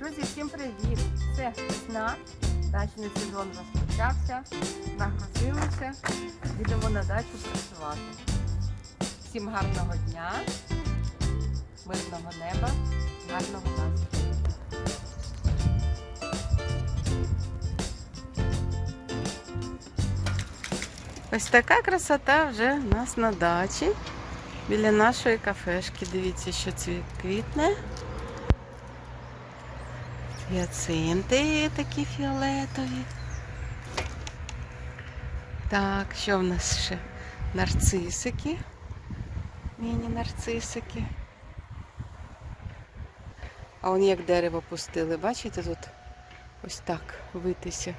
Друзі, всім привіт! Це весна, дачний сезон розпочався, нагрузилися, їдемо на дачу працювати. Всім гарного дня, мирного неба, гарного настрою. Ось така красота вже в нас на дачі. Біля нашої кафешки. Дивіться, що цвіт квітне. Яцинти такі фіолетові. Так, що в нас ще? Нарцисики. Міні-нарцисики. А он як дерево пустили. Бачите тут? Ось так витися.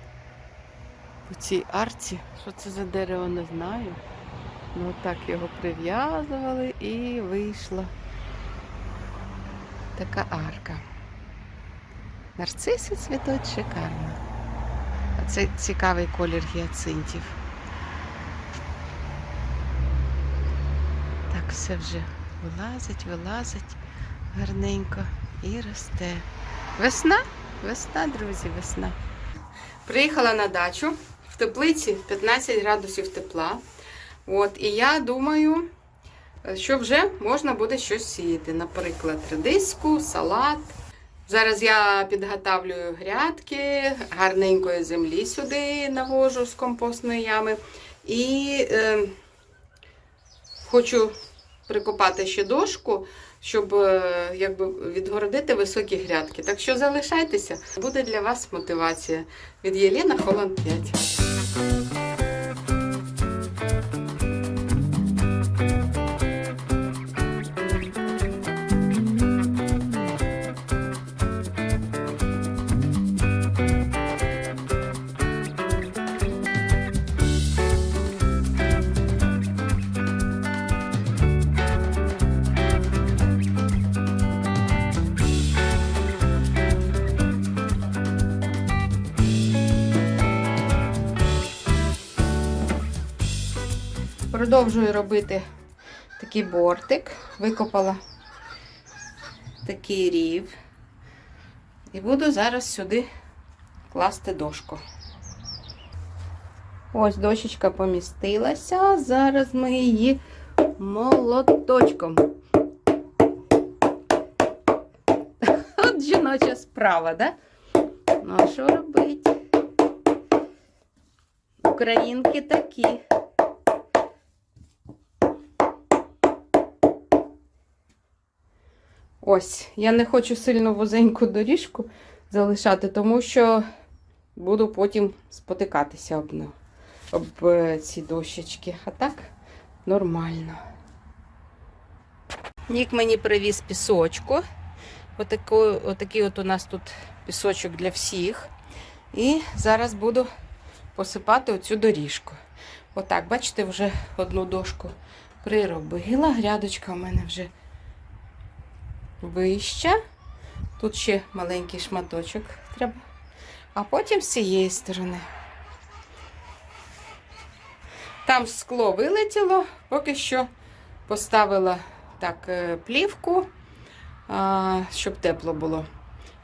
По цій арці. Що це за дерево, не знаю. Ну так його прив'язували і вийшла така арка. Нарциси цвітуть шикарно. А це цікавий колір гіацинтів. Так все вже вилазить, вилазить гарненько і росте. Весна? Весна, друзі, весна. Приїхала на дачу в теплиці 15 градусів тепла. От, і я думаю, що вже можна буде щось сіяти. Наприклад, редиску, салат. Зараз я підготавлюю грядки, гарненької землі сюди навожу з компостної ями. І е, хочу прикопати ще дошку, щоб е, якби, відгородити високі грядки. Так що залишайтеся, буде для вас мотивація від Єліна Холланд 5. Продовжую робити такий бортик. Викопала такий рів. І буду зараз сюди класти дошку. Ось дощечка помістилася. Зараз ми її молоточком. От жіноча справа, да? Ну, а що робити? Українки такі. Ось, я не хочу сильно вузеньку доріжку залишати, тому що буду потім спотикатися об, об е, ці дощечки. А так нормально. Нік мені привіз пісочку. Отаку, отакий от у нас тут пісочок для всіх. І зараз буду посипати оцю доріжку. Отак, бачите, вже одну дошку приробила. Грядочка у мене вже вища. Тут ще маленький шматочок треба. А потім з цієї сторони. Там скло вилетіло, поки що поставила так е, плівку, щоб тепло було,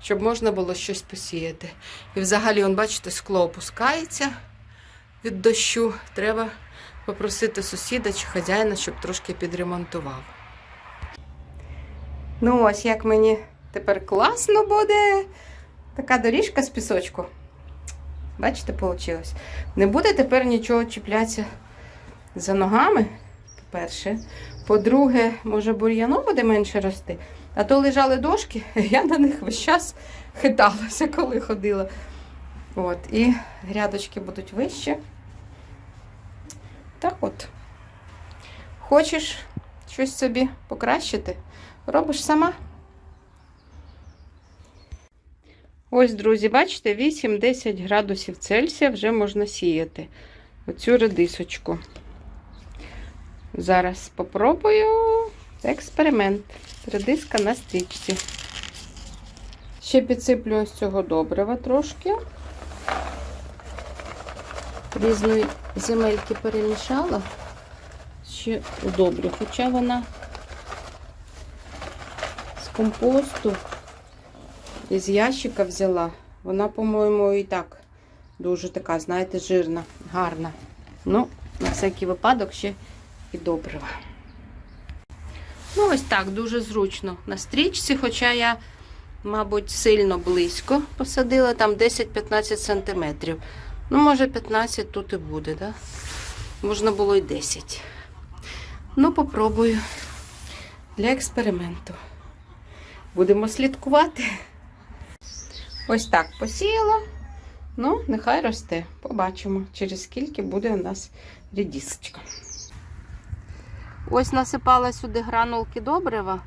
щоб можна було щось посіяти. І взагалі, он, бачите, скло опускається від дощу. Треба попросити сусіда чи хазяїна, щоб трошки підремонтував. Ну, ось як мені тепер класно буде. Така доріжка з пісочку. Бачите, вийшло. Не буде тепер нічого чіплятися за ногами. По-перше. По-друге, може, бур'яно буде менше рости. А то лежали дошки, я на них весь час хиталася, коли ходила. От, і грядочки будуть вище. Так от. Хочеш щось собі покращити? Робиш сама. Ось, друзі, бачите, 8-10 градусів Цельсія вже можна сіяти. Оцю редисочку. Зараз спробую експеримент. Редиска на стрічці. Ще підсиплю ось цього добрива трошки. Різної земельки перемішала. Ще удобрю, хоча вона з компосту із ящика взяла. Вона, по-моєму, і так дуже така, знаєте, жирна, гарна. Ну, на всякий випадок ще і добрива. Ну, ось так, дуже зручно на стрічці, хоча я, мабуть, сильно близько посадила, там 10-15 сантиметрів. Ну, може, 15 тут і буде, да? Можна було й 10. Ну, попробую для експерименту. Будемо слідкувати. Ось так посіяла. Ну, нехай росте. Побачимо, через скільки буде у нас рідісочка. Ось насипала сюди гранулки добрива.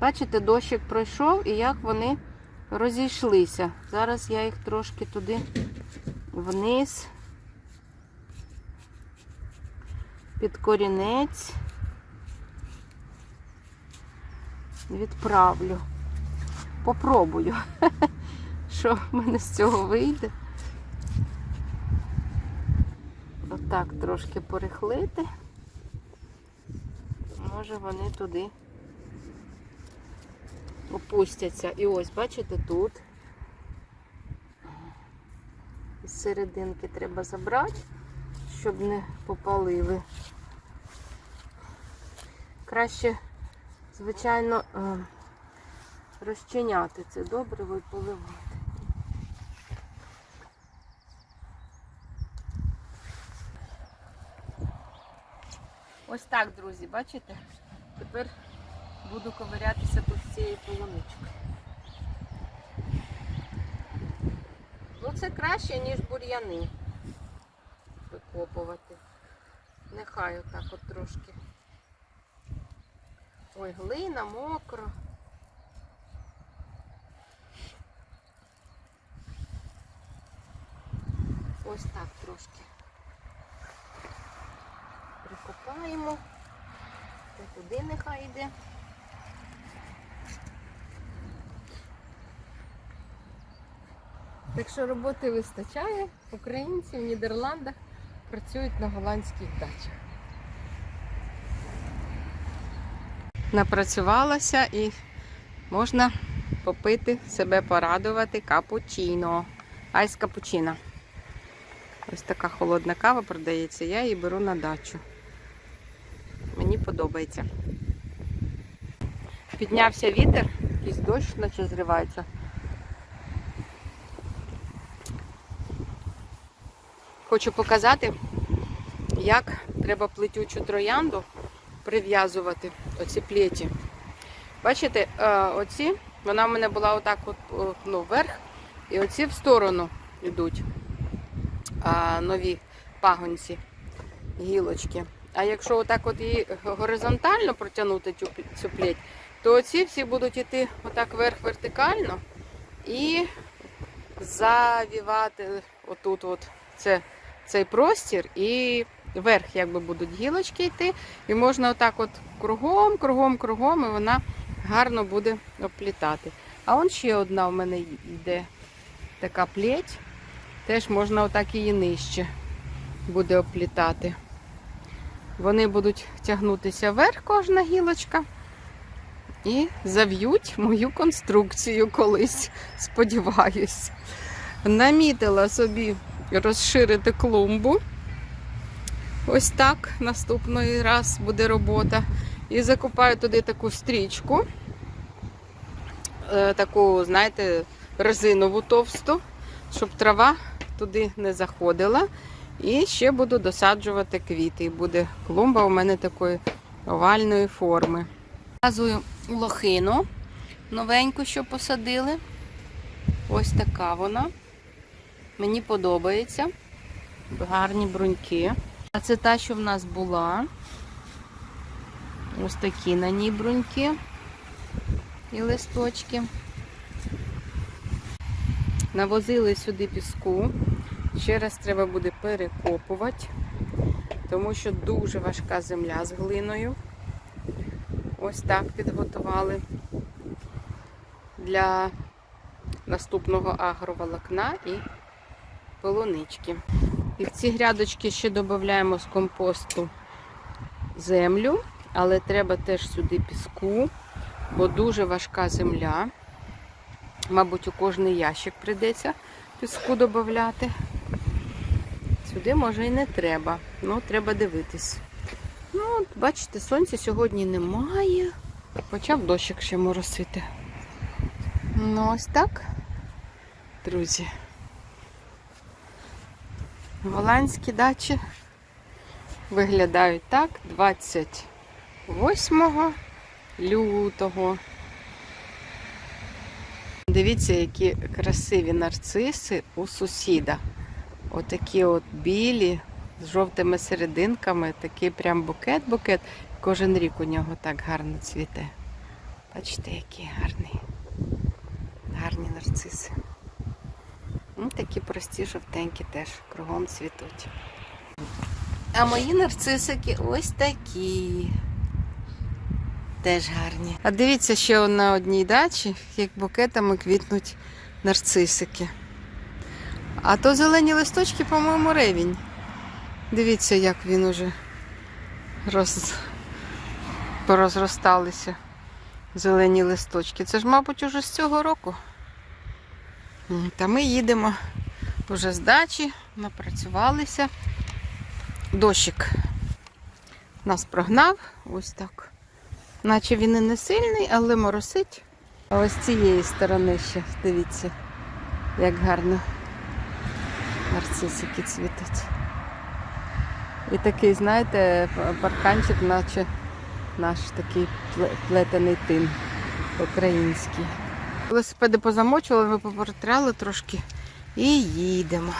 Бачите, дощик пройшов і як вони розійшлися. Зараз я їх трошки туди вниз, під корінець відправлю. Попробую, що в мене з цього вийде. Отак трошки порихлити. Може вони туди опустяться. І ось, бачите, тут. З серединки треба забрати, щоб не попалили. Краще, звичайно, е, розчиняти це добриво і поливати. Ось так, друзі, бачите? Тепер буду ковирятися тут з цією полуничкою. Ну це краще, ніж бур'яни викопувати. Нехай отак от трошки. Ой, глина, мокро. Ось так трошки. Прикопаємо. Та туди нехай йде. Так що роботи вистачає. Українці в Нідерландах працюють на голландських дачах. Напрацювалася і можна попити, себе порадувати капучино. Айс капучино. Ось така холодна кава продається, я її беру на дачу. Мені подобається. Піднявся вітер, якийсь дощ наче зривається. Хочу показати, як треба плетючу троянду прив'язувати оці плеті. Бачите, е, оці, вона в мене була отак от, ну, вверх, і оці в сторону йдуть нові пагонці, гілочки. А якщо отак от її горизонтально протягнути цю, цю плеть, то оці всі будуть йти отак вверх вертикально і завівати отут от це, цей простір і вверх якби будуть гілочки йти. І можна отак от кругом, кругом, кругом, і вона гарно буде оплітати. А он ще одна в мене йде така плеть. Теж можна отак її нижче буде оплітати. Вони будуть тягнутися вверх, кожна гілочка. І зав'ють мою конструкцію колись, сподіваюсь. Намітила собі розширити клумбу. Ось так наступний раз буде робота. І закупаю туди таку стрічку, е, таку, знаєте, резинову товсту, щоб трава туди не заходила. І ще буду досаджувати квіти. І буде клумба у мене такої овальної форми. Показую лохину новеньку, що посадили. Ось така вона. Мені подобається. Гарні бруньки. А це та, що в нас була. Ось такі на ній бруньки і листочки. Навозили сюди піску. Ще раз треба буде перекопувати, тому що дуже важка земля з глиною. Ось так підготували для наступного агроволокна і полунички. І в ці грядочки ще додаємо з компосту землю, але треба теж сюди піску, бо дуже важка земля. Мабуть, у кожний ящик прийдеться піску додати. Сюди може і не треба. Ну, треба дивитись. Ну, от, бачите, сонця сьогодні немає. Почав дощик ще моросити. Ну, ось так, друзі. Голландські дачі виглядають так 28 лютого. Дивіться, які красиві нарциси у сусіда. Отакі от білі, з жовтими серединками, такий прям букет-букет. Кожен рік у нього так гарно цвіте. Бачите, який гарний. Гарні нарциси. Ну, такі прості жовтенькі теж кругом цвітуть. А мої нарцисики ось такі. Теж гарні. А дивіться, ще на одній дачі, як букетами квітнуть нарцисики. А то зелені листочки, по-моєму, ревінь. Дивіться, як він уже роз... порозросталися. Зелені листочки. Це ж, мабуть, уже з цього року. Та ми їдемо вже з дачі, напрацювалися. Дощик нас прогнав. Ось так. Наче він і не сильний, але моросить. А ось з цієї сторони ще, дивіться, як гарно нарцисики цвітуть. І такий, знаєте, парканчик, наче наш такий плетений тин український. Велосипеди позамочували, ми попротряли трошки і їдемо.